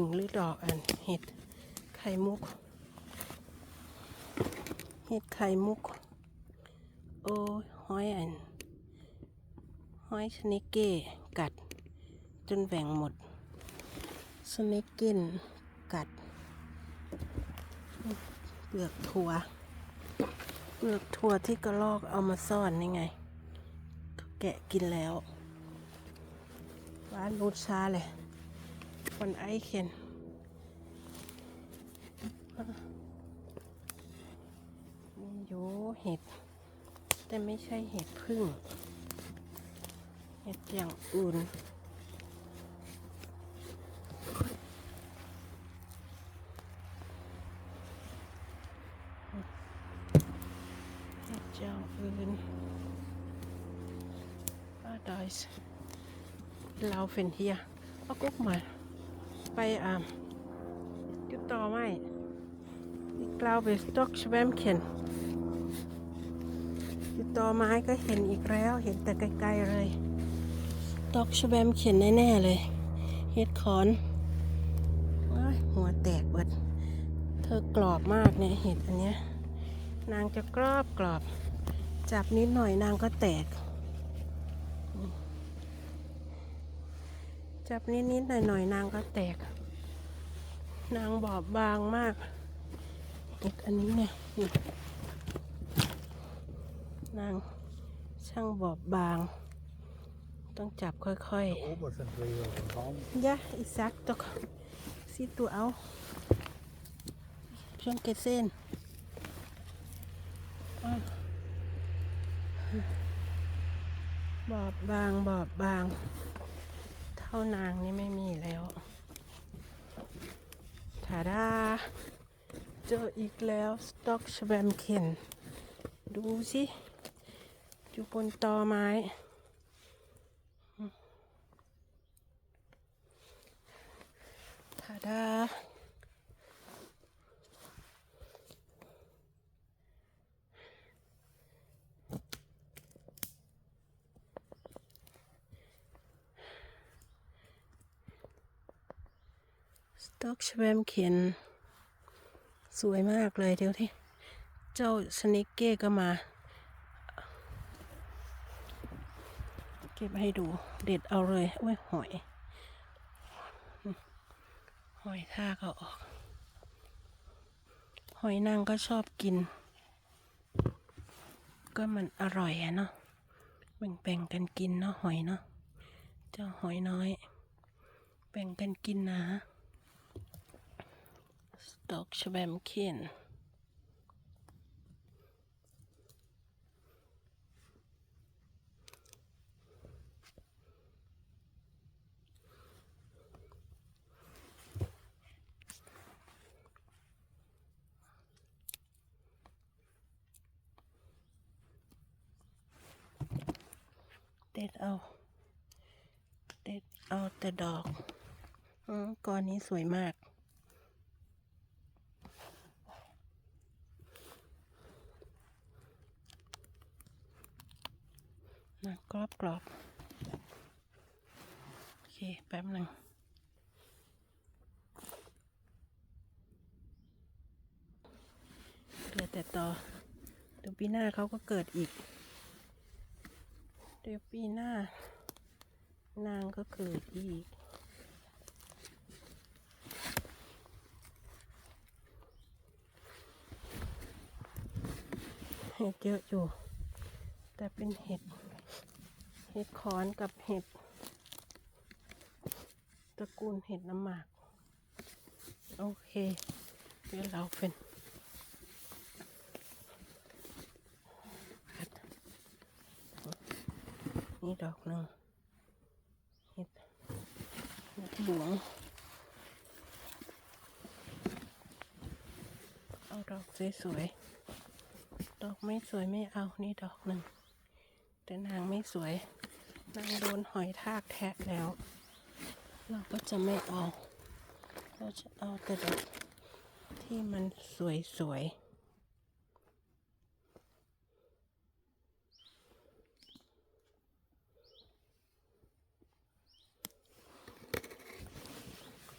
ถึงหรือดอกอันเห็ดไข่มุก เห็ดไข่มุก โอ้ยห้อยอัน ห้อยชนิกเก้กัด จนแหว่งหมดสเนกเกินกัด เปลือกถั่ว เปลือกถั่วที่กระลอกเอามาซ่อนนี่ไง แกะกินแล้วร้านนูดชาเลย วันไอเคนมีอยู่เห็ด แต่ไม่ใช่เห็ดพึ่ง เห็ดอย่างอื่นเห็ดเจ้าอื่นป้าดอยส์เราเฟนเฮียเอากุ๊กมา ไปอ่าจุดต่อไม่อีกเราไปตอกชแวมเข็นจุดต่อไม้ก็เห็นอีกแล้ว เห็นแต่ไกลๆเลยตอกชแวมเข็นแน่ๆเลย เห็ดขอนหัวแตกเบิด เธอกรอบมากเนี่ยเห็ดอันเนี้ย นางจะกรอบกรอบ จับนิดหน่อยนางก็แตก จับนิดนิดหน่อยหน่อยๆนางก็แตก นางบอบบางมากอีกอันนี้เนี่ยนี่นางช่างบอบบาง ต้องจับค่อย Obersten drüber und Baum. ๆยะอีซักตกซีตัวเอาช่วงเกเส้นอ้าวบอบบางบอบบาง เขานางนี่ไม่มีแล้วทาดาเจออีกแล้วสต็อกชแบมเคนดูสิ อยู่บนตอไม้ถาดา สต็อกชแบมเคนสวยมากเลยเดี๋ยวที่เจ้าสนิกเก้ก็มา เก็บให้ดูเด็ดเอาเลยโอ้ยหอย หอยท่ากเอออก หอยนางก็ชอบกิน ก็มันอร่อยอะเนาะแบ่งๆกันกินเนาะหอยเนาะเจ้าหอยน้อย แบ่งกันกินนะ สตอกชแบมเคนเด็ดเอาเด็ดเอาแต่ดอกอมก้อนนี้สวยมาก นะกรอบกรอบโอเค แป๊บหนึ่งเหลือแต่ต่อเดี๋ยวปีหน้าเขาก็เกิดอีก เดี๋ยวปีหน้า นางก็เกิดอีกเห็ดเยอะอยู่ แต่เป็นเห็ด ห็ดขอนกับเห็ดตระกูลเห็ดน้ำหมาก โอเคเดี๋ยวเราเป็นนี่ดอกหนึ่งเห็ดเห็ดหลวงเอาดอกสวยๆ ดอกไม่สวยไม่เอา นี่ดอกหนึ่ง แต่นางไม่สวย นางโดนหอยทากแทะแล้ว เราก็จะไม่เอา เราจะเอาแต่ดอกที่มันสวยๆ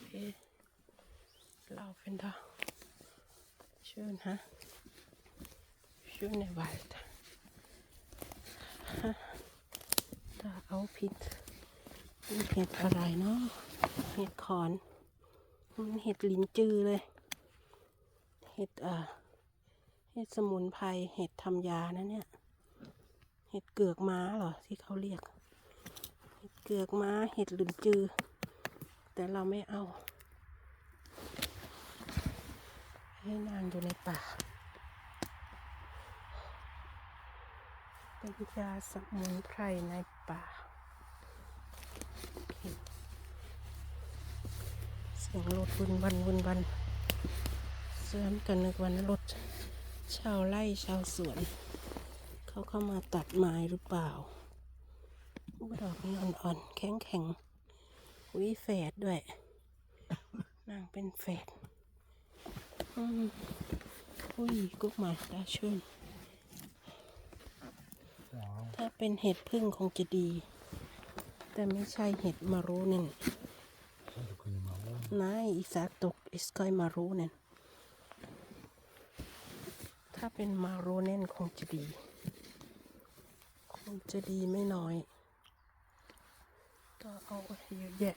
เค Laufender. Schön, ha? Schöne Wald. Ha. Da auch Pit. นี่ เอาพิษเห็ดอะไรเนาะเห็ดขอน มันเห็ดลินจือเลย เห็ดเอ่อเห็ดสมุนไพร เห็ดทำยานะเนี่ย เห็ดเกือกม้าเหรอที่เขาเรียก เห็ดเกือกม้า เห็ดลินจือ แต่เราไม่เอา ให้นางอยู่ในป่า เป็นยาสมุนไพรในป่าเสียงรถวนวันวนวันเสื่อมกันนึกวันรถชาวไร่ชาวสวน เขาเข้ามาตัดไม้หรือเปล่าดอกนี้อ่อนๆ แข็งแข็งๆวิแฝดด้วย นางเป็นแฝดอุ้ยกุ๊กหมาตาชื่น เป็นเห็ดพึ่งคงจะดี แต่ไม่ใช่เห็ดมารูเน่น så du kunde man vara. Nej, exakt. Och Sky Maronen. ถ้าเป็นมาโรเน่นคงจะดี คงจะดีไม่น้อย ก็เอาเยอะแยะ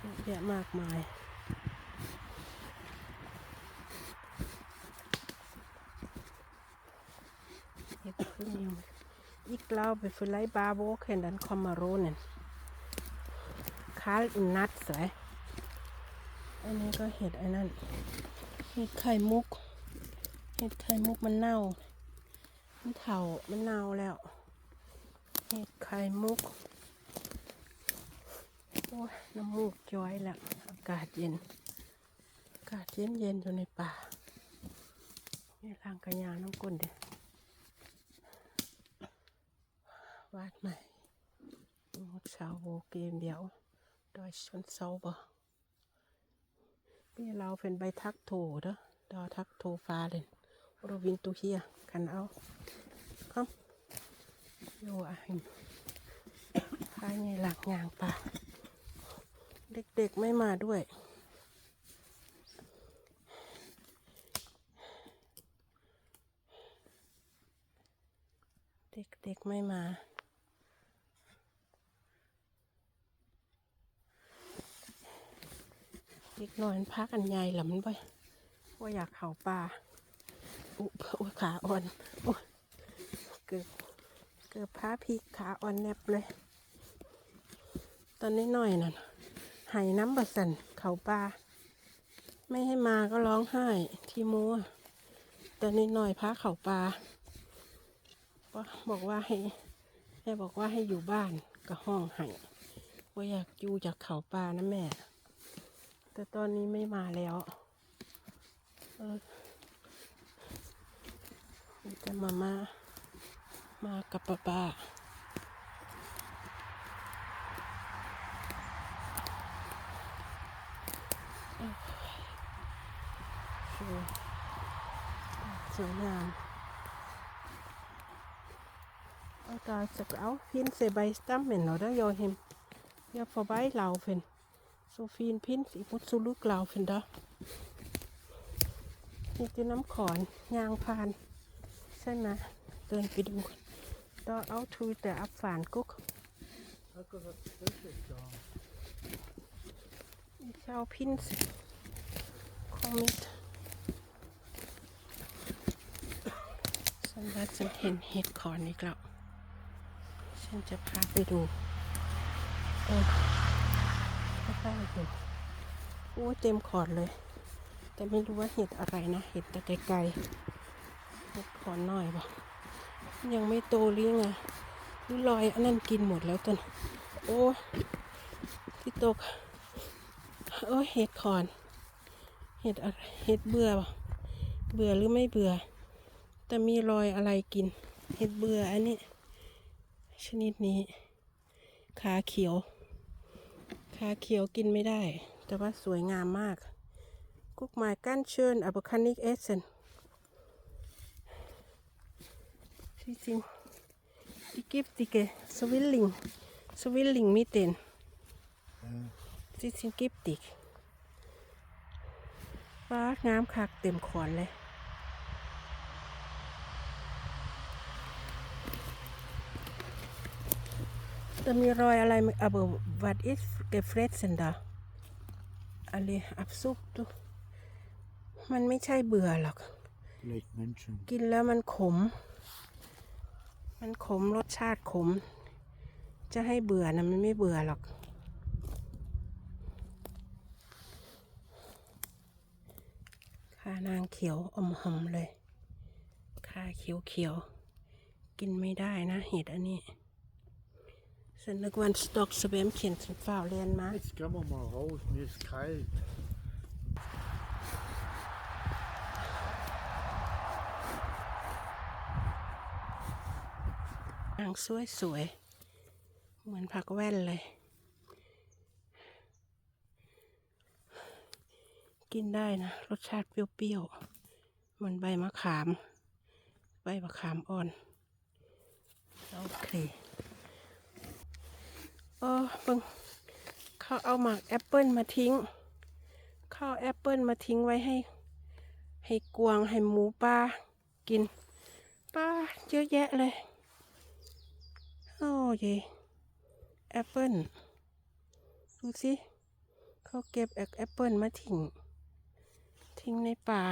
เยอะแยะมากมาย เห็ดพึ่งยัง Ik glaube, vielleicht Barbock und dann Komaronen. Kalt und nass เลยอันนี้ก็เห็ดอ้นั่นเห็ดไข่มุก เห็ดไข่มุกมันเน่า มันเถามันเน่าแล้ว เห็ดไข่มุก โอ้ยน้ำมูกย้อยแล้ว อากาศเย็น อากาศเย็นเย็นๆอยู่ในป่านี่ลางกระยาน้ำก้นเด้ วาดใหม่งดเช้าโบเกมเดียวดอยชนเซาบ่พี่เราเป็นใบทักโถเด้อดอทักโถฟ้าเลยโรวินตูเฮียกันเอาครับโยอาหิมพายไงหลักยางป่าเด็กๆไม่มาด้วยเด็กๆไม่มา เด็กน้อยมันพักอันใหญ่หล่ะมันไปว่าอยากเข่าป่าอุยโอ้ยขาอ่อนโอ้ยเกือบเกือบพาพีกขาอ่อนแนบเลย ตอนนี้น้อยนั่นหายน้ำบะสันเข่าป่าไม่ให้มาก็ร้องไห้ที่มัวตอนนี้น้อยพาเข่าป่าว่าบอกว่าให้แม่บอกว่าให้อยู่บ้านกับห้องให้ว่าอยากอยู่จากเขาปลานะแม่ แต่ตอนนี้ไม่มาแล้วเออแต่มามามากับป้าป้าสวยงามเอาตาจะเอาพินเซบายสตัมเหม็นเราได้ยอหินยาฟอใบเราเป็น vorbeilaufen. So viel Pins, ich muss zurücklaufen da. นี่คือน้ำขอนยางพาน ใช่ไหมเดินไปดูต่อเอาทูแต่อับฝานกุ๊กเช้าพินส์คอมมิตฉันว่าฉันเห็นเห็ดขอนอีกแล้ว ฉันจะพาไปดูเออ ไม่กล้าดูโอ้เต็มขอนเลย แต่ไม่รู้ว่าเห็ดอะไรนะ เห็ดแต่ไกลๆเห็ดขอนหน่อยบอกยังไม่โตหรือไงหรือลอยอันนั้นกินหมดแล้วต้นโอ้ที่ตกโอ้เห็ดขอน เห็ดอะไรเห็ดเบื่อบ่เบื่อหรือไม่เบื่อ แต่มีรอยอะไรกิน เห็ดเบื่ออันนี้ ชนิดนี้ ขาเขียว ขาเขียวกินไม่ได้ แต่ว่าสวยงามมาก กุ๊กไม้ก้านเชิญอับคานิกเอเซนที่จริง die giftige Zwilling Zwilling mit den. Ja. Sie sind giftig. ฟ้างามคักเต็มขอนเลย แต่มีรอยอะไรไหม aber was ist gefressen da alle absucht du มันไม่ใช่เบื่อหรอก Vielleicht Menschen. กินแล้วมันขม มันขมรสชาติขม จะให้เบื่อนะมันไม่เบื่อหรอก ขานางเขียวอมหอมเลย ขาเขียวเขียวๆกินไม่ได้นะเห็ดอันนี้ ฉันนึกวันสต็อกสเปมเขียนฉันฝ่าวเรียนมา Jetzt gehen wir mal raus, mir ist kalt. นางสวยสวยๆ เหมือนผักแว่นเลย กินได้นะ รสชาติเปรี้ยวๆ เหมือนใบมะขาม ใบมะขามอ่อน โอเค โอ้เบิ่งเขาเอาหมากแอปเปิลมาทิ้ง เขาเอาแอปเปิลมาทิ้งไว้ให้ ให้กวางให้หมูป่ากินป้าเยอะแยะเลย โอ้ยแอปเปิลดูสิเขาเก็บแอปเปิลมาทิ้ง ทิ้งในป่า